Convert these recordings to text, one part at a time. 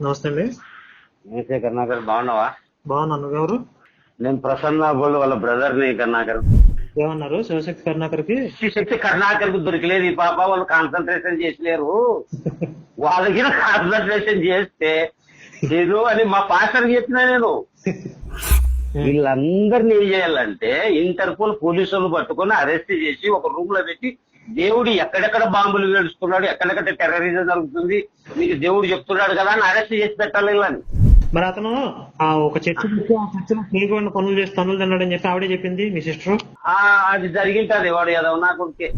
నమస్తే అండి. నమస్తే కర్ణాకర్ బాగున్నావా బాగున్నాను నువ్వెవరు నేను ప్రసన్న గోల్డ్ వాళ్ళ బ్రదర్ని కర్ణాకర్. ఏమన్నారు? శివశక్తి కరుణాకర్కి? ఈ శక్తి కర్ణాకర్కు దొరికలేదు ఈ పాప వాళ్ళు కాన్సన్ట్రేషన్ చేసలేరు. వాళ్ళకి కాన్సన్ట్రేషన్ చేస్తే లేదు అని మా పాస్టర్ చెప్పినా నేను. వీళ్ళందరినీ ఏం చేయాలంటే ఇంటర్పోల్ పోలీసులు పట్టుకొని అరెస్ట్ చేసి ఒక రూమ్లో పెట్టి దేవుడు ఎక్కడెక్కడ బాంబులు వేడుస్తున్నాడు ఎక్కడెక్కడ టెర్రరిజం జరుగుతుంది మీకు దేవుడు చెప్తున్నాడు కదా అని అరెస్ట్ చేసి పెట్టాలి వీళ్ళని. మరి అతను ఆ ఒక చర్చ చేయకుండా పనులు చేసి తనులు తిన్నాడని చెప్పి ఆవిడే చెప్పింది మీ సిస్టర్ ఆ అది జరిగింటది వాడు ఏదో నా కొడుకే.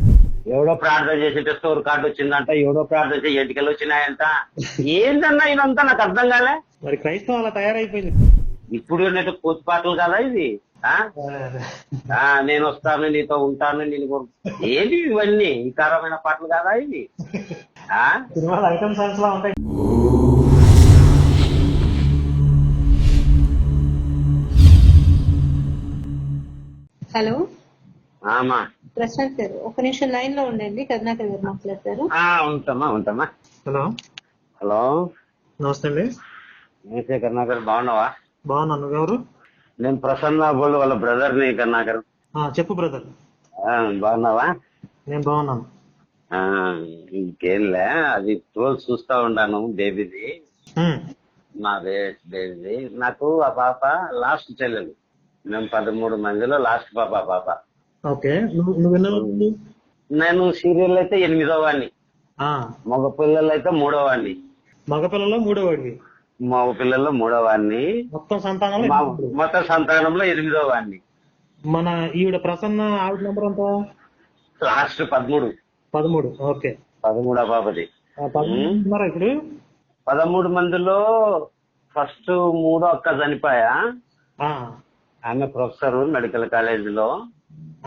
ఎవడో ప్రార్థన చేసేట స్టోర్ కార్డు వచ్చిందంట ఎవడో ప్రార్థన చేసి ఎంటికలు వచ్చినాయంట. ఏందన్నా ఇదంతా నాకు అర్థం కాలే. మరి క్రైస్తవం అలా తయారైపోయింది. ఇప్పుడు ఉన్నట్టు కోతి పాటలు కదా ఇది. నేను వస్తాను నీతో ఉంటాను నేను ఏంటి ఇవన్నీ? వికారమైన పాటలు కదా ఇవి? ఆ? సినిమాల ఐటమ్ సాంగ్స్ లా ఉంటాయి. హలో? ఆమా. ప్రశాంత్ గారు ఒక నిమిషం లైన్లో ఉండండి కరుణాకర్ గారు మాట్లాడతారు. ఆ, ఉంటామా ఉంటామా హలో. హలో. నమస్తే అండి. నమస్తే కర్ణాకర్ బాగున్నావా? బాగున్నాను నువ్వెవరు? నేను ప్రసన్న గోల్డ్ వాళ్ళ బ్రదర్ని కర్ణాకర్ ఆ, చెప్పు బ్రదర్ ఆ, బాగున్నావా? నేను బాగున్నాను. ఆ, ఇంకేంలే అది రోజు చూస్తా ఉన్నాను బేబీది. బే- బేబీది. నాకు ఆ పాప లాస్ట్ చెల్లెలు. మేము పదమూడు మందిలో లాస్ట్ పాప ఆ పాప. ఓకే? నేను సీరియల్ అయితే ఎనిమిదో వాడిని. మగ పిల్లలు అయితే మూడో వాడిని మగపిల్లలో మూడో వాడివి. మగ పిల్లల్లో మూడో వాడిని మొత్తం సంతానంలో మా. మొత్తం సంతానంలో ఎనిమిదో వాడిని మన ఈవిడ ప్రసన్న ఆవిడ నెంబర్ ఎంత? లాస్ట్ పదమూడు. పదమూడు ఓకే. పదమూడో పాపది. ఇప్పుడు? పదమూడు మందిలో ఫస్ట్ మూడో అక్క చనిపోయా? ఆమె ప్రొఫెసర్ మెడికల్ కాలేజీలో.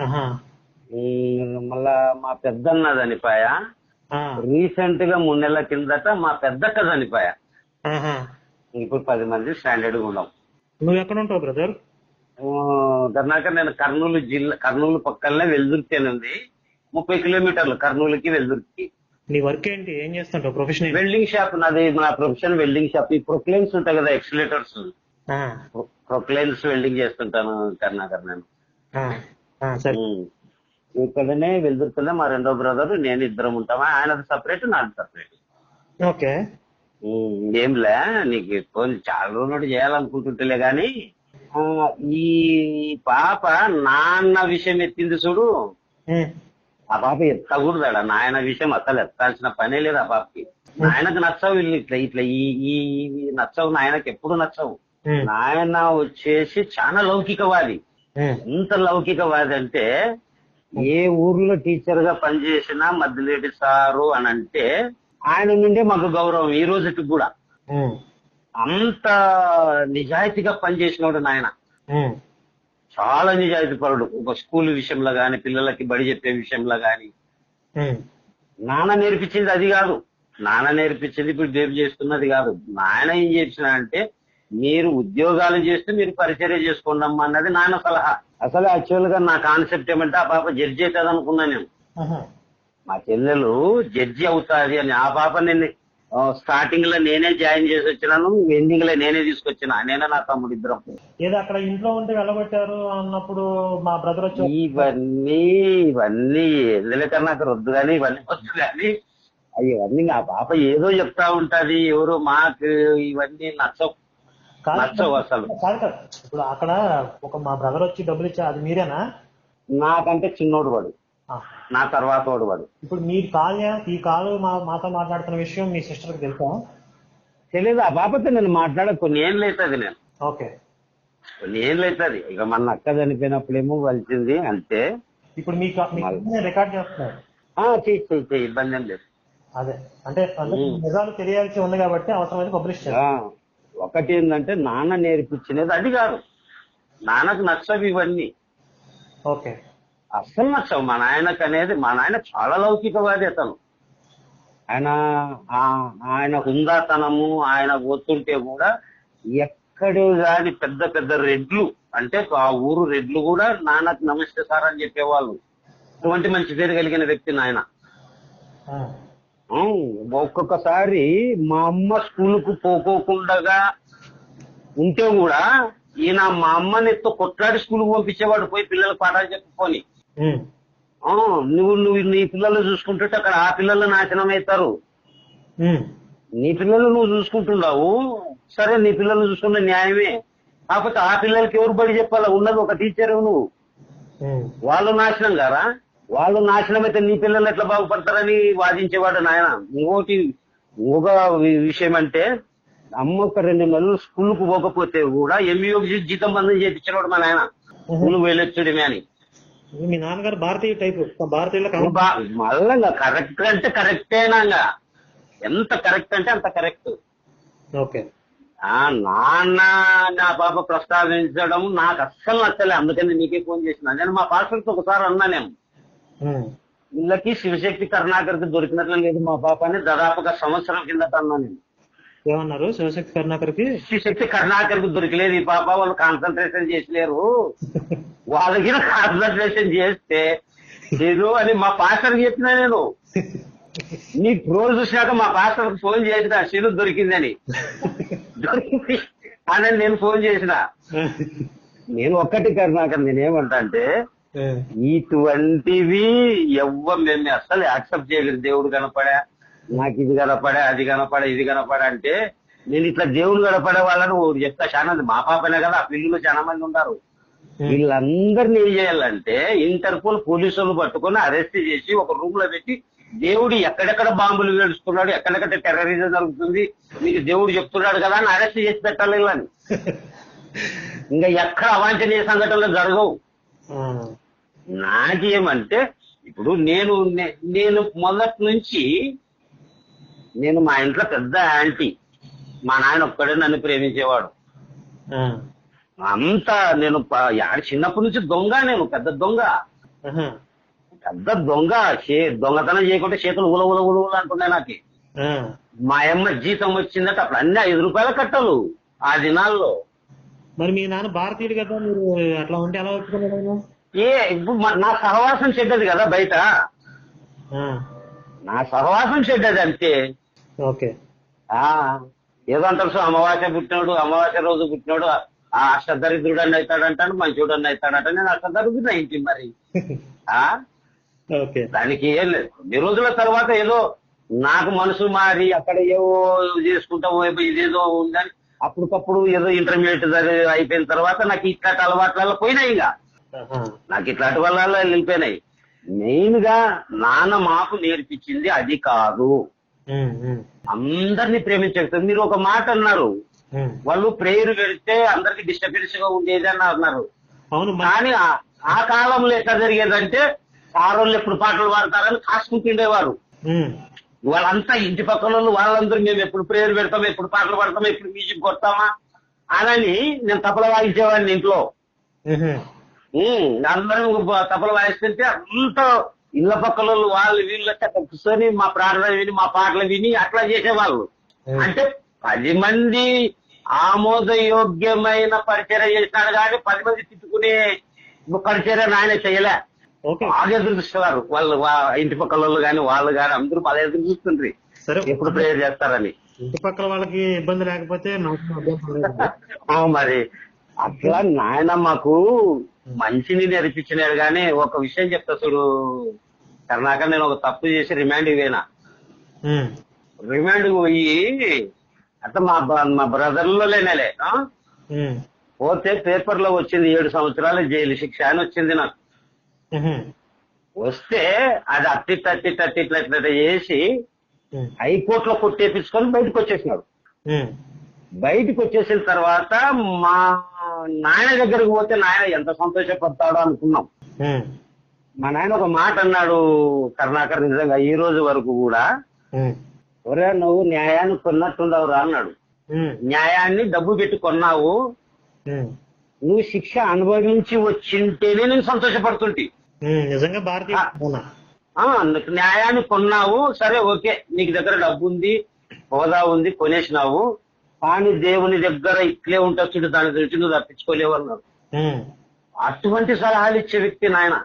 ఆహా, ఉమ్, మళ్ళా మా పెద్దన్న చనిపోయా? రీసెంట్గా మూడు నెలల కిందట మా పెద్దక్క చనిపోయా. ఇప్పుడు పది మంది స్టాండర్డ్గా ఉన్నాం. నువ్వు ఎక్కడ ఉంటావు బ్రదర్ కర్ణాకర్ నేను కర్నూలు జిల్లా కర్నూలు పక్కనే వెల్దుర్తినుంది ముప్పై కిలోమీటర్లు కర్నూలుకి వెల్దుర్తికి. నీ వర్క్ ఏంటి? ఏం చేస్తుంటావు ప్రొఫెషన్ వెల్డింగ్ షాప్ నాది నా ప్రొఫెషన్ వెల్డింగ్ షాప్ ఈ ప్రొక్లైన్స్ ఉంటాయి కదా ఎక్సిలేటర్స్ ప్రొక్లైన్స్ వెల్డింగ్ చేస్తుంటాను కర్ణాకర్ నేను. ఇక్కడనే వెళ్తున్నా మా రెండో బ్రదర్ నేను ఇద్దరం ఉంటామా ఆయనది సపరేట్ నాది సపరేట్ ఓకే. ఏంలే నీకు ఫోన్ చాలా రోజులు చేయాలనుకుంటుంటేలే గాని ఈ పాప నాన్న విషయం ఎత్తింది చూడు. ఆ పాప ఎత్తకూడదాడ? నాయన విషయం అసలు ఎత్తాల్సిన పనే లేదు ఆ పాపకి. నాయనకు నచ్చవు వీళ్ళు ఇట్లా ఇట్లా ఈ నచ్చవు నాయనకి ఎప్పుడు నచ్చవు. నాయన వచ్చేసి చాలా లౌకికవాది. ఎంత లౌకికవాది అంటే ఏ ఊర్లో టీచర్గా పనిచేసినా మద్దిలేటి సారు అని అంటే ఆయన నుండే మాకు గౌరవం ఈ రోజుకి కూడా. అంత నిజాయితీగా పనిచేసినోడు నాయన. చాలా నిజాయితీ పరుడు. ఒక స్కూల్ విషయంలో గాని పిల్లలకి బడి చెప్పే విషయంలో గాని. నాన్న నేర్పించింది అది కాదు. నాన్న నేర్పించింది ఇప్పుడు బేబీ చేస్తున్నది కాదు. నాయన ఏం చేసిన అంటే మీరు ఉద్యోగాలు చేస్తే మీరు పరిచర్య చేసుకోండమ్మా అన్నది నాన్న సలహా. అసలు యాక్చువల్గా నా కాన్సెప్ట్ ఏమంటే ఆ పాప జడ్జి అవుతుంది అనుకున్నా నేను. మా చెల్లెలు జడ్జి అవుతాది అని ఆ పాప నేను స్టార్టింగ్లో నేనే జాయిన్ చేసి వచ్చినాను ఎండింగ్లో నేనే తీసుకొచ్చిన నేనే నా తమ్ముడు ఇద్దరం. ఏదో అక్కడ ఇంట్లో ఉంటే వెళ్ళగొట్టారు అన్నప్పుడు మా బ్రదర్ వచ్చి ఇవన్నీ ఇవన్నీ ఎందుకంటే నాకు వద్దు కానీ ఇవన్నీ వద్దు కానీ అయ్యి ఇవన్నీ ఆ పాప ఏదో చెప్తా ఉంటది ఎవరు మాకు ఇవన్నీ నచ్చవు. నచ్చవు అసలు. కాదు కాదు. ఇప్పుడు అక్కడ ఒక మా బ్రదర్ వచ్చి డబ్బులు ఇచ్చా అది మీరేనా? నాకంటే చిన్నోడు వాడు. నా తర్వాత వాడు. వాడు ఇప్పుడు మీరు కాల్ ఈ కాల్ మా మాతో మాట్లాడుతున్న విషయం మీ సిస్టర్ తెలుసా? తెలియదు ఆ పాపతో నేను మాట్లాడ కొన్ని ఏళ్ళు అవుతుంది నేను. ఓకే. కొన్ని ఏళ్ళు అవుతుంది. ఇక మన అక్క చనిపోయినప్పుడేమో కలిసింది అంతే. ఇప్పుడు మీకు రికార్డ్ చేస్తున్నారు. ఇబ్బంది ఏం లేదు. అదే. అంటే నిజాలు తెలియాల్సి ఉంది కాబట్టి అవసరమైతే పబ్లిష్ ఒకటి ఏంటంటే నాన్న నేర్పించినది అది కాదు. నాన్నకు నచ్చవు ఇవన్నీ. ఓకే. నచ్చవు. మా నాయనకు అనేది మా నాయన చాలా లౌకికవాది అతను. ఆయన ఆయన హుందాతనము ఆయన పోతుంటే కూడా ఎక్కడే గాని పెద్ద పెద్ద రెడ్లు అంటే ఆ ఊరు రెడ్లు కూడా నాన్నకు నమస్తే సార్ అని చెప్పేవాళ్ళు. అటువంటి మంచి పేరు కలిగిన వ్యక్తి నాయన. ఒక్కొక్కసారి మా అమ్మ స్కూల్కు పోకోకుండా ఉంటే కూడా ఈయన మా అమ్మని ఎత్తో కొట్లాడి స్కూల్కు పంపించేవాడు పోయి పిల్లలకు పాఠాలు చెప్పుకొని. నువ్వు నువ్వు నీ పిల్లలు చూసుకుంటుంటే అక్కడ ఆ పిల్లలు నాశనం అవుతారు. నీ పిల్లలు నువ్వు చూసుకుంటున్నావు సరే నీ పిల్లలు చూసుకున్న న్యాయమే. కాకపోతే ఆ పిల్లలకి ఎవరు బడి చెప్పాలా? ఉన్నది ఒక టీచర్ నువ్వు. వాళ్ళు నాశనం గారా? వాళ్ళు నాశనం అయితే నీ పిల్లలు ఎట్లా బాగుపడతారని వాదించేవాడు నాయన. ఇంకోటి ఇంకొక విషయం అంటే అమ్మ ఒక రెండు నెలలు స్కూల్కు పోకపోతే కూడా ఎంఈఓ జీతం బంధం చేయించినవాడు మా నాయన. స్కూల్ వెళ్ళొచ్చుడమే అని. మీ నాన్నగారు భారతీయ టైపు భారతీయులకు బా- మళ్ళా కరెక్ట్ అంటే కరెక్టేనాగా ఎంత కరెక్ట్ అంటే అంత కరెక్ట్ ఓకే. ఆ నాన్న నా పాప ప్రస్తావించడం నాకు అస్సలు నచ్చలే. అందుకని నీకే ఫోన్ చేసిన. నేను మా పాస్టర్తో ఒకసారి అన్నా నేను. వీళ్ళకి శివశక్తి కరుణాకర్కి దొరికినట్లు లేదు మా పాప అని దాదాపుగా సంవత్సరం కిందట అన్నా నేను. ఏమన్నారు? శివశక్తి కరుణాకర్కి శివశక్తి కరుణాకర్కి దొరికలేదు ఈ పాప. వాళ్ళు కాన్సన్ట్రేషన్ చేసలేరు. వాళ్ళకి కాన్సన్ట్రేషన్ చేస్తే లేదు అని మా పాస్టర్ చెప్పినా నేను. నీ రోజు చూసినాక మా పాస్టర్ ఫోన్ చేసిన శిలు దొరికిందని. దొరికింది. అని నేను ఫోన్ చేసిన. నేను ఒక్కటి కరుణాకర్ నేనేమంటా అంటే ఇటువంటివి ఎవ్వ మేము అస్సలు యాక్సెప్ట్ చేయలేదు. దేవుడు కనపడా. నాకు ఇది కనపడా అది కనపడా ఇది కనపడా అంటే నేను ఇట్లా దేవుడు కనపడే వాళ్ళని చెప్తా చాలా మంది మా పాపనే కదా ఆ పిల్లలు చాలా మంది ఉంటారు. వీళ్ళందరినీ ఏం చేయాలంటే ఇంటర్పోల్ పోలీసులు పట్టుకొని అరెస్ట్ చేసి ఒక రూమ్లో పెట్టి దేవుడు ఎక్కడెక్కడ బాంబులు వేడుస్తున్నాడు ఎక్కడెక్కడ టెర్రరిజం జరుగుతుంది మీకు దేవుడు చెప్తున్నాడు కదా అని అరెస్ట్ చేసి పెట్టాలి వీళ్ళని. ఇంకా ఎక్కడ అవాంఛనీయ సంఘటనలు జరగవు. నాకేమంటే ఇప్పుడు నేను నేను మొదటి నుంచి నేను మా ఇంట్లో పెద్ద యాంటీ మా నాయన ఒక్కడే నన్ను ప్రేమించేవాడు. అంతా నేను చిన్నప్పటి నుంచి దొంగ నేను పెద్ద దొంగ. పెద్ద దొంగ దొంగతనం చేయకుంటే చేతులు ఉల ఉల ఉల ఉల అంటున్నాయి నాకు. మా అమ్మ జీతం వచ్చిందంటే అప్పుడు అన్ని ఐదు రూపాయల కట్టలు ఆ దినాల్లో. మరి మీ నాన్న భారతీయుడు కదా మీరు అట్లా ఉంటే ఎలా? ఏ ఇప్పుడు నా సహవాసం చెడ్డది కదా బయట. నా సహవాసం చెడ్డది అంతే. ఓకే. ఆ ఏదో అంటారు అమావాస్య పుట్టినాడు అమావాస్య రోజు పుట్టినాడు ఆ అష్టదరిద్రుడు అని అవుతాడంటాడు మంచోడు అని అవుతాడంట నేను అష్టదరిద్రుడు అయింది మరి. ఆ? ఓకే. దానికి ఏం లేదు. కొన్ని రోజుల తర్వాత ఏదో నాకు మనసు మారి అక్కడ ఏవో చేసుకుంటామో ఏవో ఇదేదో ఉందని అప్పటికప్పుడు ఏదో ఇంటర్మీడియట్ అయిపోయిన తర్వాత నాకు ఇట్లాంటి అలవాట్లలో పోయినాయి ఇక. నాకు ఇట్లాంటి వల్ల వెళ్ళిపోయినాయి. మెయిన్గా నాన్న మాకు నేర్పించింది అది కాదు. అందరినీ ప్రేమించేస్తారు మీరు ఒక మాట అన్నారు. వాళ్ళు ప్రేయర్ పెడితే అందరికి డిస్టర్బెన్స్గా ఉండేది అని అన్నారు. కానీ ఆ- కాలంలో ఎట్లా జరిగేదంటే సారోళ్ళు ఎప్పుడు పాటలు పాడతారని కాసుకుంటుండేవారు వాళ్ళంతా ఇంటి పక్కన వాళ్ళు వాళ్ళందరూ మేము ఎప్పుడు ప్రేయర్ పెడతాం ఎప్పుడు పాటలు పాడతాం ఎప్పుడు మ్యూజిక్ కొడతామా? అనని నేను తపల వాయించేవాడిని ఇంట్లో. అందరూ తపల వాయిస్తుంటే అంత ఇళ్ళ పక్కల వాళ్ళు వాళ్ళు కూర్చొని మా ప్రార్థన విని మా పాటలు విని అట్లా చేసేవాళ్ళు. అంటే పది మంది ఆమోదయోగ్యమైన పరిచయం చేసినాడు కానీ పది మంది తిట్టుకునే పరిచయం ఆయన చేయలే. బాగా ఎదురు చూస్తున్నారు వాళ్ళు ఇంటి పక్కల వాళ్ళు కానీ వాళ్ళు కానీ అందరూ బాగా ఎదురు చూస్తుండ్రి సరే. ఎప్పుడు ప్రేయర్ చేస్తారని. ఇంటి పక్కల వాళ్ళకి ఇబ్బంది లేకపోతే మరి అట్లా నాయన మాకు మంచిని నేర్పించినాడు కానీ ఒక విషయం చెప్తా చూడు. కర్ణాకర్ నేను ఒక తప్పు చేసి రిమాండ్ పోయినా. రిమాండ్ పోయి అట్లా మా మా బ్రదర్లో లేనేలే పోతే పేపర్లో వచ్చింది ఏడు సంవత్సరాల జైలు శిక్ష అని వచ్చింది నాకు. వస్తే అది అట్టి తట్టి తట్టి ఇట్లా ఇట్లా చేసి హైకోర్టులో కొట్టేపించుకొని బయటకు వచ్చేసినాడు. బయటకు వచ్చేసిన తర్వాత మా నాయన దగ్గరకు పోతే నాయన ఎంత సంతోషపడతాడో అనుకున్నాం. మా నాయన ఒక మాట అన్నాడు కరుణాకర్ నిజంగా ఈ రోజు వరకు కూడా ఒరే నువ్వు న్యాయాన్ని కొన్నట్టుండవురా అన్నాడు. న్యాయాన్ని డబ్బు పెట్టి కొన్నావు. నువ్వు శిక్ష అనుభవించి వచ్చింటేనే నేను సంతోషపడుతుంటి. నిజంగా భారతీయ న్యాయాన్ని కొన్నావు. సరే ఓకే. నీకు దగ్గర డబ్బు ఉంది హోదా ఉంది కొనేసినావు. కానీ దేవుని దగ్గర ఇట్లే ఉంటుంది చూడు దాని గురించి నువ్వు తప్పించుకోలేవు అన్నాడు. ఉమ్, అటువంటి సలహాలు ఇచ్చే వ్యక్తి నాయన.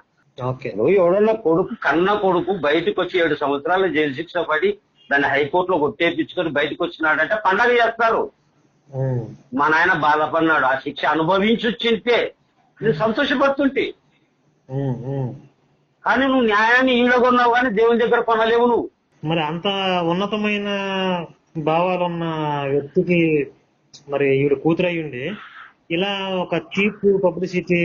నువ్వు ఎవడన్నా కొడుకు కన్న కొడుకు బయటకు వచ్చి ఏడు సంవత్సరాలు జైలు శిక్ష పడి దాన్ని హైకోర్టులో కొట్టేపించుకొని బయటకు వచ్చినాడంటే పండగ చేస్తారు. మా నాయన బాధపడినాడు. ఆ శిక్ష అనుభవించి వచ్చింటే నేను సంతోషపడుతుంటే. కానీ నువ్వు న్యాయాన్ని ఈడగొన్నావు కానీ దేవుని దగ్గర కొనలేవు నువ్వు. మరి అంత ఉన్నతమైన భావాలున్న వ్యక్తికి మరి ఈవిడ కూతురు అయ్యుండి ఇలా ఒక చీప్ పబ్లిసిటీ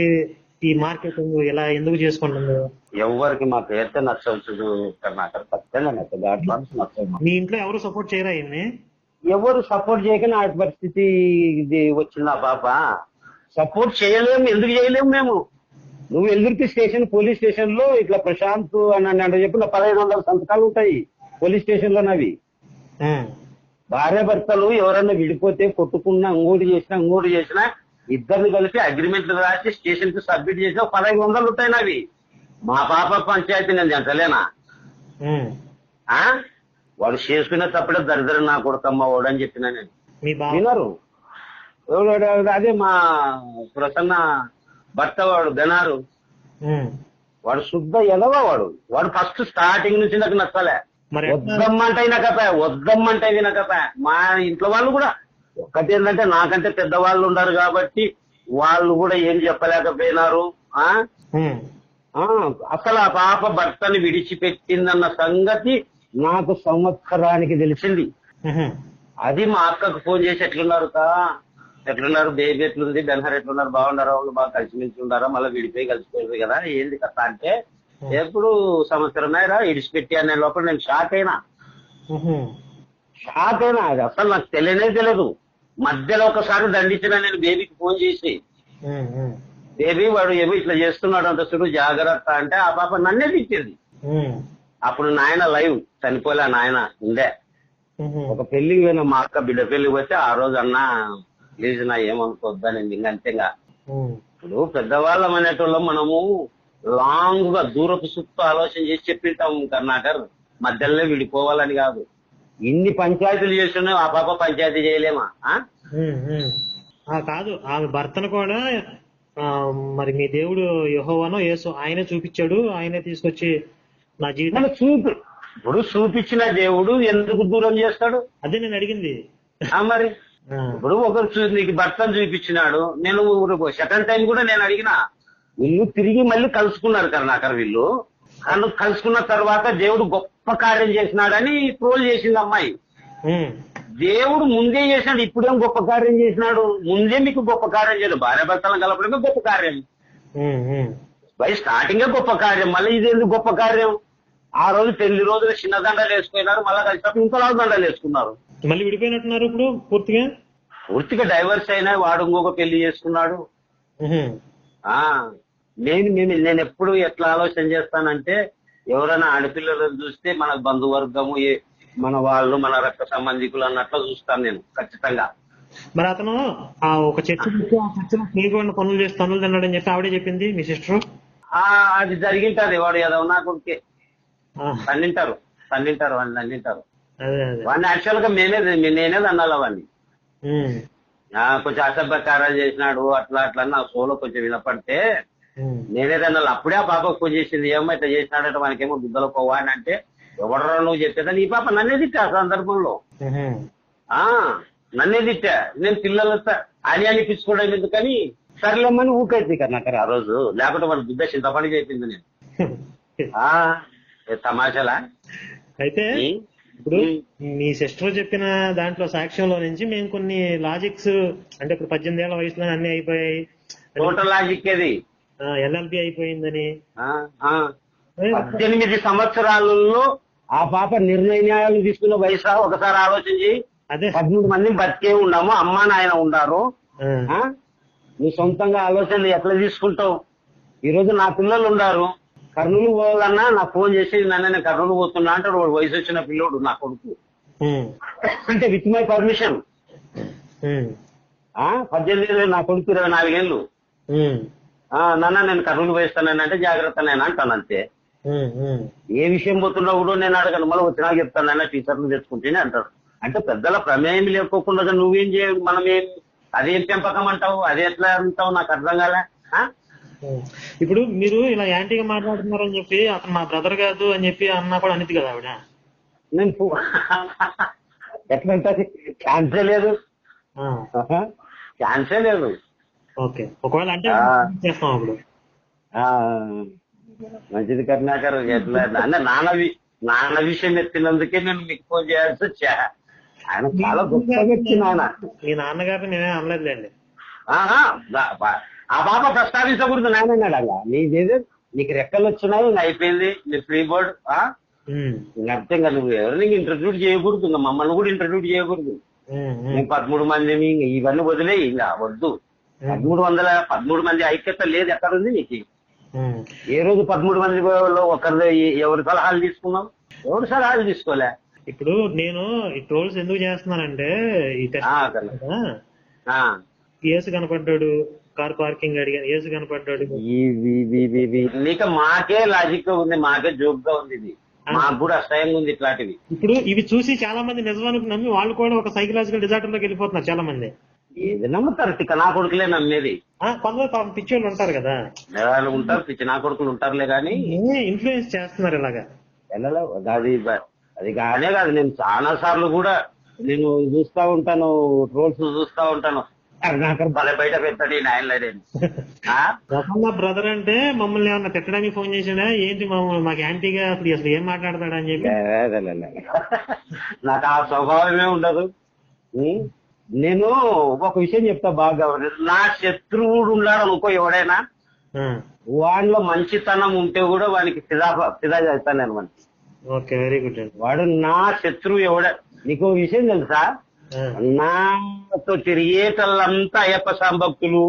ఈ మార్కెటింగ్ ఇలా ఎందుకు చేసుకుంటుంది? ఎవరికి మా పేరుతో నచ్చవచ్చు ఖచ్చితంగా నచ్చదు. మీ ఇంట్లో ఎవరు సపోర్ట్ చేయరా ఎవరు సపోర్ట్ చేయక నా పరిస్థితి ఇది వచ్చిందా పాప? సపోర్ట్ చేయలేము ఎందుకు చేయలేము మేము? నువ్వు ఎల్దుర్తి స్టేషన్ పోలీస్ స్టేషన్లో ఇట్లా ప్రశాంత్ అని అంటే చెప్పి పదహైదు వందల సంతకాలు ఉంటాయి పోలీస్ స్టేషన్లో నవి ఉమ్, భార్య భర్తలు ఎవరన్నా విడిపోతే కొట్టుకున్నా ఇంకోటి చేసినా ఇంకోటి చేసినా ఇద్దరిని కలిపి అగ్రిమెంట్లు రాసి స్టేషన్కి సబ్మిట్ చేసి ఒక పదహైదు వందలు ఉంటాయి నావి మా పాప పంచాయతీ నేను. ఆ? వాడు చేసుకునే తప్పుడే దరిద్రం నా కొడుకమ్మ వాడు అని చెప్పినా నేను. వినరు. వాడు- అదే మా ప్రసన్న భర్త వాడు గనారు. వాడు శుద్ధ ఎదవ వాడు. వాడు ఫస్ట్ స్టార్టింగ్ నుంచి నాకు నచ్చలే. మరి? వద్దమ్మంటే వినకపా వద్దమ్మంటే వినకపా మా ఇంట్లో వాళ్ళు కూడా ఒక్కటి ఏంటంటే నాకంటే పెద్దవాళ్ళు ఉన్నారు కాబట్టి వాళ్ళు కూడా ఏం చెప్పలేకపోయినారు ఆ? అసలు ఆ పాప భర్తని విడిచిపెట్టిందన్న సంగతి నాకు సంవత్సరానికి తెలిసింది. అది మా అక్కకు ఫోన్ చేసి ఎట్లున్నారు కా? ఎట్లున్నారు? బేబీ ఎట్లుంది? బెన్హర్ ఎట్లున్నారు? బాగున్నారా? వాళ్ళు బాగా కలిసిమెలిసి ఉన్నారా? మళ్ళీ విడిపోయి కలిసిపోయింది కదా? ఏంది కథ అంటే ఎప్పుడు సంవత్సరమేరా ఇడిచిపెట్టి అనే లోపల నేను షాక్ అయినా. షాక్ అయినా. అది అసలు నాకు తెలియనే తెలియదు. మధ్యలో ఒకసారి దండించిన నేను బేబీకి ఫోన్ చేసి బేబీ వాడు ఏమో ఇట్లా చేస్తున్నాడు అంత చూడు జాగ్రత్త అంటే ఆ పాప నన్నే తిట్టింది. అప్పుడు నాయన లైవ్ చనిపోలే నాయన ఉహు, ఒక పెళ్ళికి పోయిన మా అక్క బిడ్డ పెళ్ళికి పోతే ఆ రోజు అన్న ప్లీజ్ నా ఏమనుకోద్దని ఇంకంతేగా ఇప్పుడు పెద్దవాళ్ళం అనేటోళ్ళం మనము లాంగ్గా దూరపు సుత్తు ఆలోచన చేసి చెప్పింటాం కర్ణాకర్ మధ్యలో విడిపోవాలని కాదు. ఇన్ని పంచాయతీలు చేస్తున్నావు ఆ పాప పంచాయతీ చేయలేమా? కాదు ఆమె భర్తను కూడా మరి మీ దేవుడు యహోవానో యేసు ఆయనే చూపించాడు ఆయనే తీసుకొచ్చి నా జీవితం చూపి ఇప్పుడు చూపించిన దేవుడు ఎందుకు దూరం చేస్తాడు? అదే నేను అడిగింది. మరి? ఇప్పుడు ఒకరు నీకు భర్తను చూపించినాడు నేను సెకండ్ టైం కూడా నేను అడిగిన. వీళ్ళు తిరిగి మళ్ళీ కలుసుకున్నారు కరుణాకర్ వీళ్ళు. కలు కలుసుకున్న తర్వాత దేవుడు గొప్ప కార్యం చేసినాడని ట్రోల్ చేసింది అమ్మాయి. దేవుడు ముందే చేసినాడు ఇప్పుడేం గొప్ప కార్యం చేసినాడు? ముందే మీకు గొప్ప కార్యం చేయడు భార్య భర్తలను కలపడమే గొప్ప కార్యం. బై స్టార్టింగే గొప్ప కార్యం మళ్ళీ ఇదేందుకు గొప్ప కార్యం? ఆ రోజు పెళ్ళి రోజులు చిన్న దండలు వేసుకున్నారు మళ్ళీ కలిసినప్పుడు ఇంకో లావు దండలు వేసుకున్నారు. మళ్ళీ విడిపోయినట్టున్నారు ఇప్పుడు పూర్తిగా? పూర్తిగా డైవర్స్ అయినా వాడు ఇంకొక పెళ్ళి చేసుకున్నాడు. నేను మేము నేను ఎప్పుడు ఎట్లా ఆలోచన చేస్తానంటే ఎవరైనా ఆడపిల్లలను చూస్తే మన బంధువర్గము మన వాళ్ళు మన రక్త సంబంధికులు అన్నట్లు చూస్తాను నేను ఖచ్చితంగా. మరి అతను ఆ ఒక చర్చ చర్చలో చేయకుండా పనులు చేసి తనులు తిన్నాడని చెప్పి ఆవిడే చెప్పింది మీ సిస్టర్? ఆ అది జరిగింటది వాడు ఏదో నా కొడుకే. తన్నింటారు తన్నింటారు వాడిని తన్నింటారు. వాడిని యాక్చువల్గా మేమే నేనే తన్నాల వాడిని. కొంచెం అసభ్యకారాలు చేసినాడు అట్లా అట్లా నా సోలో కొంచెం వినపడితే ఉమ్, నేనే తన్నాలి అప్పుడే ఆ పాపకు ఫోన్ చేసింది ఏమో ఇట్లా చేసినాడంటే మనకేమో గుద్దలు పోవా? అని అంటే ఎవడరా నువ్వు చెప్పేదని ఈ పాప నన్నే తిట్టా ఆ సందర్భంలో. ఆ నన్నే తిట్టా. నేను పిల్లలతో అని అనిపించుకోవడం ఎందుకని? సర్లేమని ఊకైంది కర్ణాకర్ ఆ రోజు. లేకపోతే వాడు బుద్ధ చింతపని చెప్పింది నేను. తమాషాలా? అయితే? ఇప్పుడు. మీ సిస్టర్ చెప్పిన దాంట్లో సాక్ష్యంలో నుంచి మేము కొన్ని లాజిక్స్ అంటే ఇప్పుడు పద్దెనిమిది ఏళ్ళ వయసులో అన్ని అయిపోయాయి. టోటల్ లాజిక్ అది ఎల్ఎల్బి అయిపోయిందని. ఆ, ఆ. పద్దెనిమిది సంవత్సరాలలో ఆ పాప నిర్ణయాలు తీసుకున్న వయసా? ఒకసారి ఆలోచన చేయి అదే. పదమూడు మంది బతికే ఉన్నాము అమ్మా నాయన ఉన్నారు? నువ్వు సొంతంగా ఆలోచనలు ఎట్లా తీసుకుంటావు? ఈ రోజు నా పిల్లలు ఉన్నారు. కర్నూలు పోవాలన్నా నాకు ఫోన్ చేసి నన్ను నేను కర్నూలు పోతున్నా వాడు వయసు వచ్చిన పిల్లోడు నా కొడుకు. అంటే విత్ మై పర్మిషన్. పద్దెనిమిది నా కొడుకు ఇరవై నాలుగేళ్ళు. నాన్న నేను కర్నూలు పోయిస్తానంటే జాగ్రత్త నేను అంటాను అంతే. ఏ విషయం పోతున్నా కూడా నేను అడగను. మళ్ళీ వచ్చినా చెప్తాను టీచర్లు తెచ్చుకుంటేనే అంటారు. అంటే పెద్దల ప్రమేయం లేకోకుండా నువ్వేం చేయ మనం ఏం అదేం పెంపకం అంటావు అదే ఎట్లా అంటావు నాకు అర్థం కాలే. ఇప్పుడు మీరు ఇలా యాంటీగా మాట్లాడుతున్నారని చెప్పి అతను మా బ్రదర్ కాదు అని చెప్పి అన్నా కూడా అనిది కదా ఆవిడ? నేను ఎట్లా ఉంటుంది ఛాన్సే లేదు. ఛాన్సే లేదు. ఓకే. ఒకవేళ అంటే. చేస్తాం అప్పుడు. మంచిది కరుణాకర్ ఎట్లా అంటే నాన్న నాన్న విషయం ఎత్తినందుకే నేను మీకు ఫోన్ చేయాల్సి వచ్చా. ఆయన చాలా గొప్ప వ్యక్తి నాన్న. మీ నాన్నగారిని మేమే అనలేదులేండి. ఆ బాబా ప్రస్తావించకూడదు నాయన అన్నాడు అలా. నీదేదో నీకు రెక్కలు వచ్చినాయి అయిపోయింది నీ ఫ్రీ బోర్డ్ అంతే ఇంకా నువ్వు ఎవరిని ఇంటర్వ్యూ చేయకూడదు మమ్మల్ని కూడా ఇంటర్వ్యూ చేయకూడదు. పదమూడు మందిని ఇవన్నీ వదిలే ఇంకా వద్దు. పదమూడు వందల పదమూడు మంది ఐక్యత లేదు ఎక్కడ ఉంది నీకు. ఏ రోజు పదమూడు మంది ఒకరి ఎవరి సలహాలు తీసుకున్నాం ఎవరి సలహాలు తీసుకోలే? ఇప్పుడు నేను ఈ ట్రోల్స్ ఎందుకు చేస్తున్నానంటే ఈ ఏసు కనపడ్డాడు కార్ పార్కింగ్ అడిగాను. ఏసు కనపడ్డాడు. నీకు మాకే లాజిక్గా ఉంది మాకే జోక్గా ఉంది ఇది. మాకు కూడా అసహ్యంగా ఉంది ఇట్లాంటివి. ఇప్పుడు ఇవి చూసి చాలా మంది నిజమనుకు నమ్మి వాళ్ళు కూడా ఒక సైకలాజికల్ డిజార్డర్లోకి వెళ్ళిపోతున్నారు చాలా మంది ఏది నమ్ముతారు? తిక్క నా కొడుకులే నమ్మేది. కొంతమంది పాపం పిచ్చోళ్ళు ఉంటారు కదా. వాళ్ళు ఉంటారు పిచ్చి నా కొడుకులు ఉంటారులే కానీ ఇన్ఫ్లుయెన్స్ చేస్తున్నారు ఇలాగా. వెళ్ళలే అది అది కానే కాదు నేను చాలా సార్లు కూడా నేను చూస్తా ఉంటాను ట్రోల్స్ చూస్తా ఉంటాను. భలే బయట పెట్టండి నాయనలేడని రసన్న బ్రదర్ అంటే మమ్మల్ని ఏమన్నా తిట్టడానికి ఫోన్ చేసాడా ఏంటి మమ్మల్ని మాకు యాంటీగా అసలు అసలు ఏం మాట్లాడతాడా అని చెప్పి? నాకు ఆ స్వభావమే ఉండదు? నేను ఒక విషయం చెప్తా బాగా. నా శత్రువుడు ఉన్నాడు అనుకో ఎవడైనా వాడిలో మంచితనం ఉంటే కూడా వానికి ఫిదా ఫిదా చేస్తాను నేను వాడిని. ఓకే వెరీ గుడ్ వాడు నా శత్రువు ఎవడ నీకు విషయం తెలుసా నాతో తిరిగేటల్లంతా అయ్యప్ప సంభక్తులు.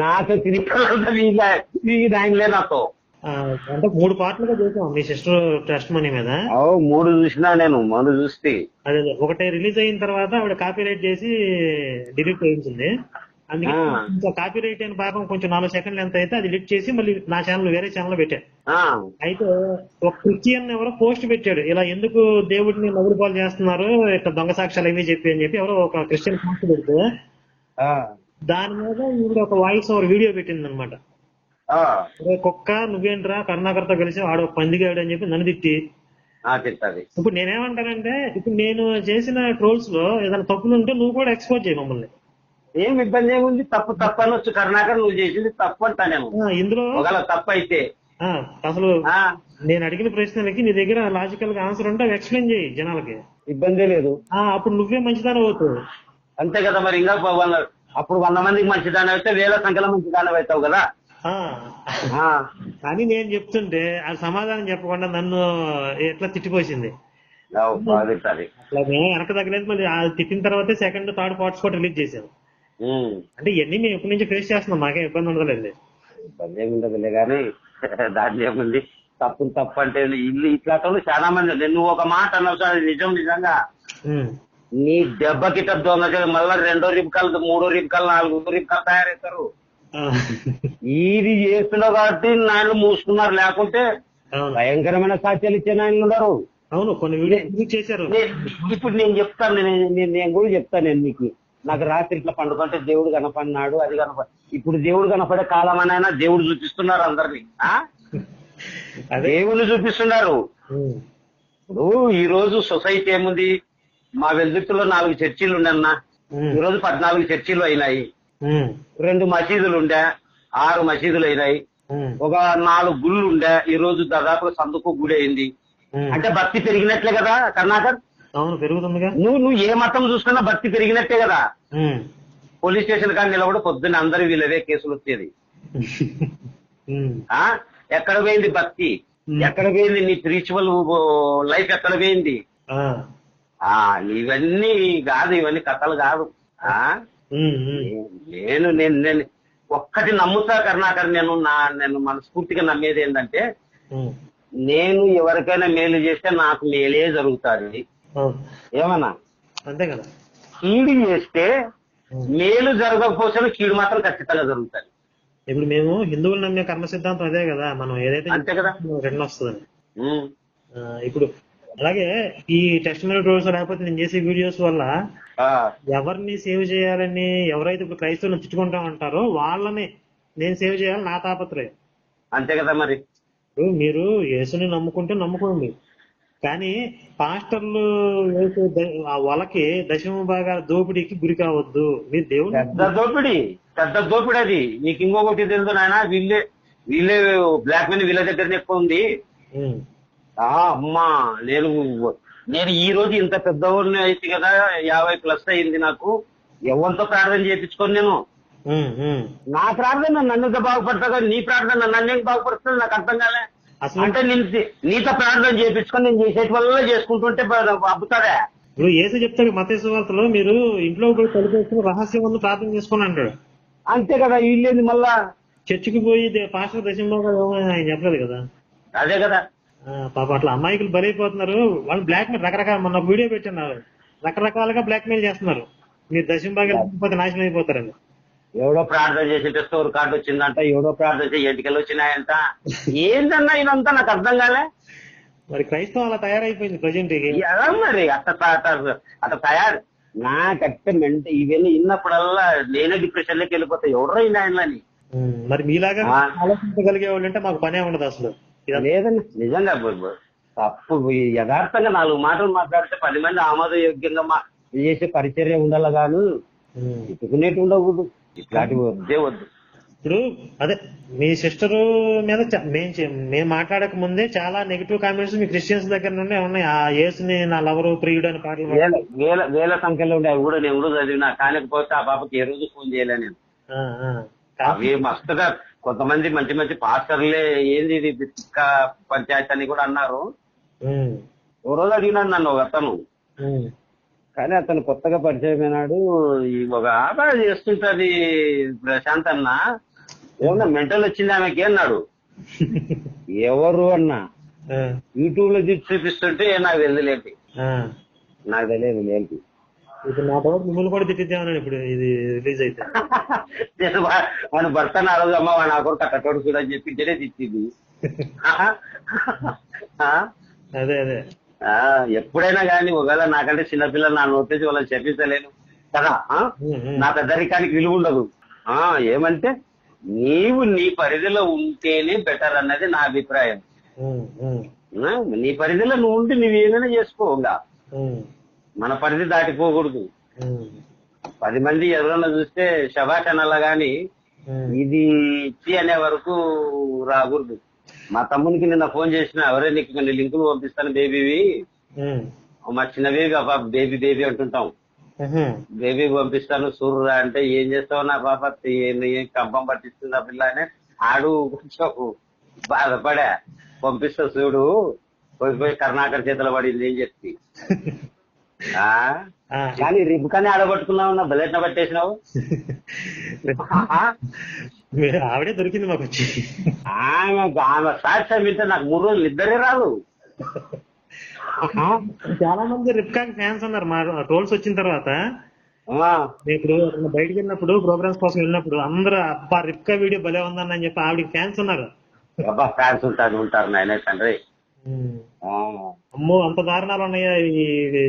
నాతో తిరిగేటల్లంతా వీళ్ళ వీళ్ళు ఆయనలే నాతో అంటే మూడు పార్ట్లుగా చేసాం మీ సిస్టర్ టెస్ట్ మనీ మీద? మూడు చూసినా నేను మూడు చూస్తే. అదే. ఒకటి రిలీజ్ అయిన తర్వాత ఆవిడ కాపీ రైట్ చేసి డిలీట్ చేయించింది. అందుకే కాపీ రైట్ అయిన భాగం కొంచెం నాలుగు సెకండ్లు ఎంత అయితే అది లిట్ చేసి మళ్ళీ నా ఛానల్ వేరే ఛానల్ పెట్టా. ఆ, అయితే ఒక క్రిస్టియన్ ఎవరో పోస్ట్ పెట్టాడు. ఇలా ఎందుకు దేవుడిని నవ్వుడు పాలు చేస్తున్నారు? ఇట్లా దొంగ సాక్ష్యాలు ఇవి చెప్పి అని చెప్పి ఎవరో ఒక క్రిస్టియన్ పోస్ట్ పెడితే దాని మీద ఈవిడ ఒక వాయిస్ ఓవర్ వీడియో పెట్టింది అనమాట కుక్క నువ్వేంట్రా కరుణాకర్తో కలిసి ఆడు ఒక పందిగాడు అని చెప్పి నన్ను తిట్టి. తిట్టది. ఇప్పుడు నేనేమంటానంటే ఇప్పుడు నేను చేసిన ట్రోల్స్లో ఏదైనా తప్పులు ఉంటే నువ్వు కూడా ఎక్స్పోజ్ చేయి మమ్మల్ని. ఏం ఇబ్బంది ఏముంది? తప్పు తప్పు అనొచ్చు కరుణాకర్ నువ్వు చేసింది తప్పు అంటా నేను ఆ, ఇందులో ఒకవేళ తప్పు అయితే అసలు నేను అడిగిన ప్రశ్నలకి నీ దగ్గర లాజికల్గా ఆన్సర్ ఉంటే అవి ఎక్స్ప్లెయిన్ చేయి జనాలకి. ఇబ్బందే లేదు. అప్పుడు నువ్వే మంచిదాని అవుతావు. అంతే కదా మరి ఇంకా అప్పుడు వంద మందికి మంచిదాని అయితే వేల సంఖ్యలో మంచిదాని అవుతావు కదా. కానీ నేను చెప్తుంటే ఆ సమాధానం చెప్పకుండా నన్ను ఎట్లా తిట్టిపోసింది. అట్లా మేము వెనక తగ్గలేదు మళ్ళీ తిట్టిన తర్వాతే సెకండ్ థర్డ్ పార్ట్స్ కూడా రిలీజ్ చేశాను. అంటే ఇవన్నీ మేము ఎప్పటి నుంచి ఫేస్ చేస్తున్నాం మాకేం ఇబ్బంది ఉండదులేండి. ఇబ్బంది ఏముండదులే కానీ దాంట్లో ఏముంది? తప్పు తప్పు అంటే ఇల్లు ఇట్లా చాలా మంది. నువ్వు ఒక మాట అన్నావు సార్ అది నిజం నిజంగా. నీ దెబ్బకిట దొంగ మళ్ళా రెండో రిబ్కాలు మూడో రిబ్కాలు నాలుగో రిబ్కాలు తయారవుతారు. ఇది చేస్తున్నావు కాబట్టి నాయనలు మూసుకున్నారు. లేకుంటే భయంకరమైన సాక్ష్యాలు ఇచ్చే నాయనలు ఉన్నారు అవును కొన్ని చేశారు? ఇప్పుడు నేను చెప్తాను నేను నేను- కూడా చెప్తాను నేను మీకు. నాకు రాత్రి ఇట్లా పండుకుంటే దేవుడు కనపడినాడు అది కనప ఇప్పుడు దేవుడు కనపడే కాలం అనైనా దేవుడు చూపిస్తున్నారు అందరినీ. దేవుని చూపిస్తున్నారు. ఇప్పుడు ఈ రోజు సొసైటీ ఏముంది? మా వెల్దుర్తిలో నాలుగు చర్చిలు ఉండన్నా. ఈ రోజు పద్నాలుగు చర్చిలు అయినాయి. రెండు మసీదులు ఉండే ఆరు మసీదులు అయినాయి. ఒక నాలుగు గుళ్ళు ఉండే ఈ రోజు దాదాపు సందుకు గుడి అయింది. అంటే భక్తి పెరిగినట్లే కదా కర్ణాకర్? అవును పెరుగుతుందిగా నువ్వు నువ్వు ఏ మతం చూసుకున్నా భక్తి పెరిగినట్టే కదా. పోలీస్ స్టేషన్ కానీ నిలబడి పొద్దున్న అందరు వీళ్ళవే కేసులు వచ్చేది. ఎక్కడ పోయింది భక్తి. ఎక్కడ పోయింది నీ స్పిరిచువల్ లైఫ్ ఎక్కడ పోయింది? ఇవన్నీ కాదు ఇవన్నీ కథలు కాదు. నేను నేను నేను ఒక్కటి నమ్ముతా కర్ణాకర్ నేను నా నేను మనస్ఫూర్తిగా నమ్మేది ఏంటంటే. నేను ఎవరికైనా మేలు చేస్తే నాకు మేలే జరుగుతుంది. ఏమన్నా? అంతే కదా. కీడు చేస్తే. మేలు జరగకపోతే కీడు మాత్రం ఖచ్చితంగా జరుగుతుంది. ఇప్పుడు మేము హిందువులు నమ్మే కర్మ సిద్ధాంతం అదే కదా మనం ఏదైతే అంతే కదా. రెండు వస్తుందని ఆ, ఇప్పుడు అలాగే ఈ టెస్ట్ రోడ్స్ లేకపోతే నేను చేసే వీడియోస్ వల్ల ఎవరిని సేవ్ చేయాలని ఎవరైతే ఇప్పుడు క్రైస్తవులను తిట్టుకుంటా ఉంటారో వాళ్ళని నేను సేవ్ చేయాలని నా తాపత్రయం. అంతే కదా మరి. ఇప్పుడు మీరు యేసుని నమ్ముకుంటే నమ్ముకోండి. కానీ పాస్టర్లు ఆ వలకి దశమ భాగాల దోపిడీకి గురి కావద్దు. మీరు దేవుడు పెద్ద దోపిడి పెద్ద దోపిడి అది. నీకు ఇంకొకటి తెలుసు నాయన వీళ్ళే వీళ్ళే బ్లాక్ మనీ వీళ్ళ దగ్గర ఎక్కువ ఉంది. అమ్మా నేను నేను ఈ రోజు ఇంత పెద్దవాడిని అయితే కదా యాభై ప్లస్ అయింది నాకు. ఎవరితో ప్రార్థన చేయించుకొని నేను. నా ప్రార్థన నన్ను బాగుపడతా నీ ప్రార్థన నన్ను బాగుపడుతుంది? నాకు అర్థం కాలే. అసలు అంటే నేను నీతో ప్రార్థన చేయించుకొని నేను చేసేటి వల్ల చేసుకుంటుంటే అబ్బుతారా ఇప్పుడు ఏసు చెప్తాడు మతేసు వార్తలో మీరు ఇంట్లో పోయి తలుపేసుకుని రహస్యం ముందు ప్రార్థన చేసుకుని అంటాడు. అంతే కదా వీళ్ళేంది మళ్ళా. చర్చికి పోయి పాస్టర్ ఏమని ఆయన చెప్పలేదు కదా. అదే కదా. పాప అట్లా అమాయకులు బలైపోతున్నారు. వాళ్ళు బ్లాక్ మెయిల్ రకరకాల మొన్న వీడియో పెట్టినారు. రకరకాలుగా బ్లాక్ మెయిల్ చేస్తున్నారు మీరు లేకపోతే నాశనం అయిపోతారని. ఎవడో ప్రార్థన చేసింటే స్టోర్ కార్డు వచ్చిందంట ఎవడో ప్రార్థన చేసి ఎంటికలు వచ్చినాయంట. ఏందన్నా ఇదంతా నాకు అర్థం కాలే? మరి క్రైస్తవం అలా తయారైపోయింది ప్రజెంట్ మరి అట్ట అట్ట- తయారు. నాకట్టే మెంట ఇవన్నీ విన్నప్పుడల్లా నేనే డిప్రెషన్లోకి వెళ్ళిపోతా. ఎవడో ఈ నాయనని మరి మీలాగా. ఆలోచించగలిగే వాళ్ళు అంటే మాకు పనే ఉండదు అసలు. లేదండి. నిజంగా తప్పు. యథార్థంగా నాలుగు మాటలు మాట్లాడితే పది మంది ఆమోదయోగ్యంగా మా చేసే పరిచర్య ఉండాలి ఉమ్. ఇటుకునేటి ఉండకూడదు. ఇట్లాంటి వద్దే. వద్దు. ఇప్పుడు అదే మీ సిస్టర్ మీద చ- మేం చే- మేము మాట్లాడక ముందే చాలా నెగిటివ్ కామెంట్స్ మీ క్రిస్టియన్స్ దగ్గర నుండి ఉన్నాయి. ఆ యేసుని నా లవరు ప్రియుడు అని పాటలు వేల వేల సంఖ్యలో ఉండే కూడా నేను కూడా చదివినా. కానికపోతే ఆ పాపకి ఏ రోజు ఫోన్ చేయలే నేను. అవి మస్తుగా కొంతమంది మంచి మంచి పాస్టర్లే ఏంది ఇది పంచాయతీ అని కూడా అన్నారు. ఓ రోజు అడిగినాడు నన్ను ఒక అతను. కానీ అతను కొత్తగా పరిచయం అయినాడు. ఈ ఒక ఆట చేస్తుంటది ప్రశాంత్ అన్న. ఏమన్నా మెంటల్ వచ్చింది ఆమెకి అన్నాడు. ఎవరు అన్నా? యూట్యూబ్లో చూసి చూపిస్తుంటే నాకు తెలియలేంటి. నాకు తెలియదు ఏంటి. ఇప్పుడు నా తర్వాత మిమ్మల్ని కూడా తిట్టిద్దామని ఇప్పుడు ఇది రిలీజ్ అయితే. నేను వాని భర్త వాడు నా కొడుకు కట్టోడు కూడా అని చెప్పింటేనే తిట్టింది. ఆ? అదే అదే. ఎప్పుడైనా కానీ ఒకవేళ నాకంటే చిన్నపిల్లలు నా నోటేసి వాళ్ళని చెప్పించలేను కదా. నా పెద్దరికానికి విలువ ఉండదు. ఆ ఏమంటే నీవు నీ పరిధిలో ఉంటేనే బెటర్ అన్నది నా అభిప్రాయం. నీ పరిధిలో నువ్వు ఉంటే నువ్వు ఏమైనా చేసుకో ఇంకా. ఉమ్, మన పరిధి దాటిపోకూడదు పది మంది ఎవరన్నా చూస్తే శబాష్ అనాలా గాని. ఇది ఇచ్చి అనే వరకు రాకూడదు. మా తమ్మునికి నిన్న ఫోన్ చేసిన ఎవరే నీకు కొన్ని లింకులు పంపిస్తాను బేబీవి మా చిన్న బేబీ పాప బేబీ బేబీ అంటుంటాం. బేబీ పంపిస్తాను సూర్యురా అంటే ఏం చేస్తావు నా పాప? ఏం ఏం కంపం పట్టిస్తుంది ఆ పిల్ల అని ఆడు కొంచెం బాధపడా. పంపిస్తా చూడు. పోయి పోయి కర్ణాకర్ చేతిలో పడింది ఏం చెప్పి? ఆ? ఆ, కానీ ఆడబట్టుకున్నావు నా బలెట్న పట్టేసినావు? ఆవిడే దొరికింది మాకు వచ్చి. ఆమె ఆమె సాక్ష్యం వింటే నాకు మూడు రోజులు నిద్రే రాదు. చాలా మంది రిప్కాక్ ఫ్యాన్స్ ఉన్నారు. మా రోల్స్ వచ్చిన తర్వాత. ఇప్పుడు బయటికి వెళ్ళినప్పుడు ప్రోగ్రామ్స్ కోసం వెళ్ళినప్పుడు అందరూ అబ్బా రిప్కా వీడియో భలే ఉందని చెప్పి ఆవిడకి ఫ్యాన్స్ ఉన్నారు. అబ్బా ఫ్యాన్స్ ఉంటారు ఉంటారు నాయన తండ్రి. అమ్మో అంత దారుణాలు ఉన్నాయా ఈ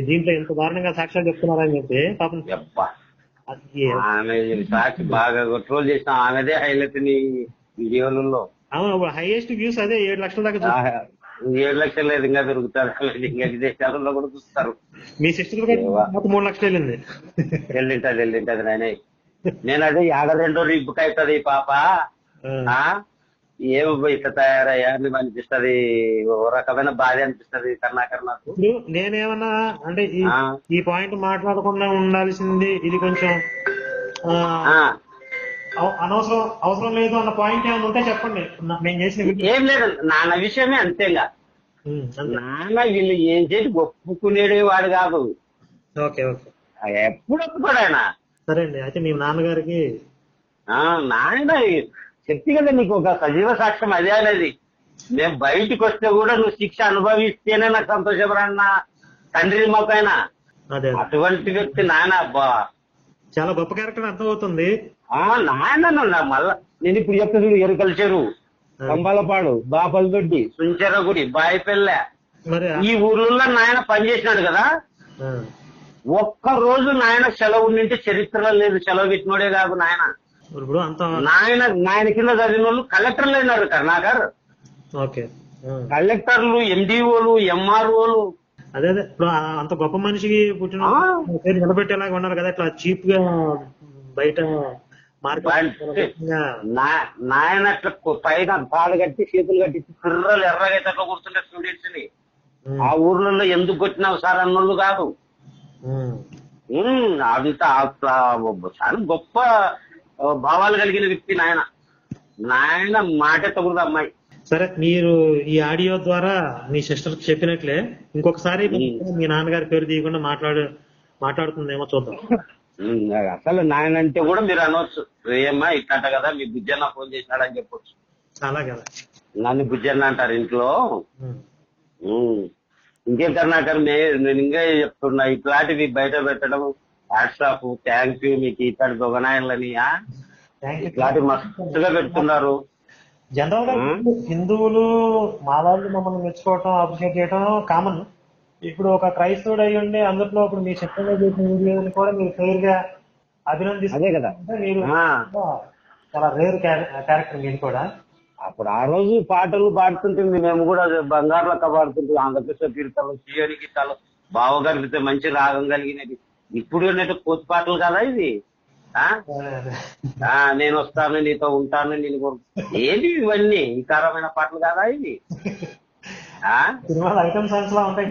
దీంట్లో? ఇంత దారుణంగా సాక్ష్యాలు చెప్తున్నారని చెప్పి పాపం ఆమె సాక్షి బాగా ట్రోల్ చేసిన ఆమెదే హైలైట్ నీ వీడియోలలో అవును హైయెస్ట్ వ్యూస్ అదే ఏడు లక్షల దాకా. ఏడు లక్షలు లేదు ఇంకా దొరుకుతారు ఇంకా విదేశాలలో కూడా చూస్తారు. మీ సిస్టర్ మూడు లక్షలు వెళ్ళింది. వెళ్ళింటది వెళ్ళింటది నేను అదే యాడ రెండో రిబ్బుకి అవుతుంది పాప. ఏమో ఇట్లా తయారయ్యా అని అనిపిస్తది. ఓ రకమైన బాధ అనిపిస్తది కర్ణాకర్ నాకు. ఇప్పుడు నేనేమన్నా అంటే ఈ పాయింట్ మాట్లాడకుండా ఉండాల్సింది ఇది కొంచెం అనవసరం అవసరం లేదు అన్న పాయింట్ ఏమైనా ఉంటే చెప్పండి. నేను చేసిన ఏం లేదు నాన్న విషయమే అంతేగా. నాన్న వీళ్ళు ఏం చేసి ఒప్పుకునేడే వాడు కాదు. Okay okay. ఎప్పుడు ఒప్పుకోడు ఆయన. సరే అండి అయితే మీ నాన్నగారికి ఆ, చెప్తి కదా నీకు ఒక సజీవ సాక్ష్యం అదే అనేది. నేను బయటికి వస్తే కూడా నువ్వు శిక్ష అనుభవిస్తేనే నాకు సంతోషపడన్న తండ్రి మాకైనా. అటువంటి వ్యక్తి నాయన అబ్బా. చాలా గొప్ప క్యారెక్టర్ అర్థం అవుతుంది ఆ నాయన మళ్ళా నేను ఇప్పుడు చెప్తా చూడు ఎరుకల చెరువు కంబాలపాడు బాపలదొడ్డి సుంచెరగుడి బాయిపెల్లె. ఈ ఊర్లలో నాయన పనిచేసినాడు కదా. ఒక్క రోజు నాయన సెలవు నింటే చరిత్రలో లేదు. సెలవు పెట్టినోడే కాదు నాయన. ఇప్పుడు అంత నాయన నాయన కింద చదివిన వాళ్ళు కలెక్టర్లు అయినారు కర్ణాకర్ ఓకే. కలెక్టర్లు ఎండిఓలు ఎంఆర్ఓలు. అదే అదే. ఇప్పుడు అంత గొప్ప మనిషికి పుట్టిన. పేరు నిలబెట్టేలాగా ఉన్నారు కదా ఇట్లా చీప్గా బయట. నాయన అట్లా పైన తాడు కట్టి చేతులు కట్టి పిర్రలు ఎర్రగా అట్లా కూర్చుంటే స్టూడెంట్స్ని ఆ ఊర్లలో ఎందుకు కొట్టినావు సార్ అన్నోళ్ళు కాదు. అంత చాలా గొప్ప భావాలు కలిగిన వ్యక్తి నాయన. నాయన మాట తగుదు అమ్మాయి. సరే మీరు ఈ ఆడియో ద్వారా మీ సిస్టర్ చెప్పినట్లే ఇంకొకసారి మీ నాన్నగారి పేరు తీయకుండా మాట్లాడు మాట్లాడుతుందేమో చూద్దాం. అసలు నాయన అంటే కూడా మీరు అనవచ్చు ఏమ్మా ఇట్లంట కదా మీ బుజ్జన్న ఫోన్ చేసినాడని చెప్పొచ్చు. చాలా కదా. నన్ను బుజ్జన్న అంటారు ఇంట్లో. ఇంకేం కర్ణాకర్ నేను ఇంకా చెప్తున్నా ఇట్లాంటివి బయట పెట్టడం వాట్సాప్ థ్యాంక్ యూ మీకు ఇట్లాంటి దొంగనాయలని మస్తుగా పెడుతున్నారు. జనరల్గా హిందువులు మా వాళ్ళు మమ్మల్ని మెచ్చుకోవటం అప్రిషియేట్ చేయడం కామన్ ఇప్పుడు ఒక క్రైస్తవుడు అయి ఉండి అందులో ఇప్పుడు మీ చిత్రంగా చేసిన వీడియోని కూడా మీరు ఫెయిర్గా అభినందిస్తే అదే కదా. మీరు. చాలా రేర్ క్యారెక్టర్ మీరు కూడా. అప్పుడు ఆ రోజు పాటలు పాడుతుంటుంది మేము కూడా బంగారు లెక్క పాడుతుంటుంది ఆంధ్రప్రదేశ్ కీర్తనలు సీయని గీతాలు భావగలిగితే మంచి రాగం కలిగినది. ఇప్పుడు ఉన్నట్టు కోతి పాటలు కదా ఇది. ఆ? ఆ, నేను వస్తాను నీతో ఉంటాను నేను కోరు- ఏది ఇవన్నీ? వికారమైన పాటలు కాదా ఇవి.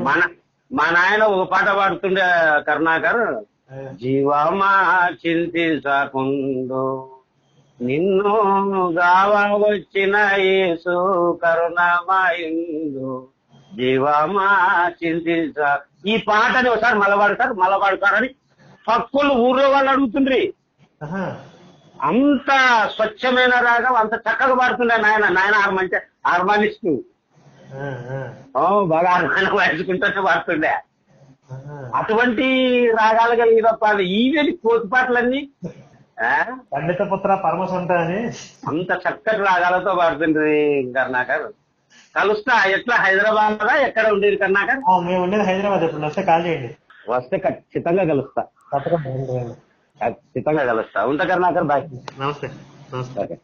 మన మా నాయన ఒక పాట పాడుతుండే కరుణాకర్. జీవమా చింతించకుండు నిన్ను గావ వచ్చిన యేసు కరుణామాయుండు. జీవమా చింతించ. ఈ పాటని ఒకసారి మలబాడుతారు మలబాడుతారని పక్కులు ఊర్లో వాళ్ళు అడుగుతుండ్రి. అంత స్వచ్ఛమైన రాగం అంత చక్కగా పాడుతుండే నాయన నాయన హార్మంటే హార్మానిస్ట్ బాగా హార్మాన్ వాయించుకుంటూనే పాడుతుండే. అటువంటి రాగాలు కలిగిన పాటలు ఈవేది కోతి పాటలన్నీ? పండిత పుత్ర పరమసంత అని. అంత చక్కటి రాగాలతో పాడుతుంది కర్ణాకర్ కలుస్తా. ఎట్లా? హైదరాబాద్ ఎక్కడ ఉండేది కర్ణాకర్? ఆ, మేము ఉండేది హైదరాబాద్ ఇప్పుడు వస్తే కాల్ చేయండి. వస్తే ఖచ్చితంగా కలుస్తా. తప్పకుండా. ఖచ్చితంగా కలుస్తా. ఉంటా కర్ణాకర్ బాయ్. నమస్తే. నమస్తే.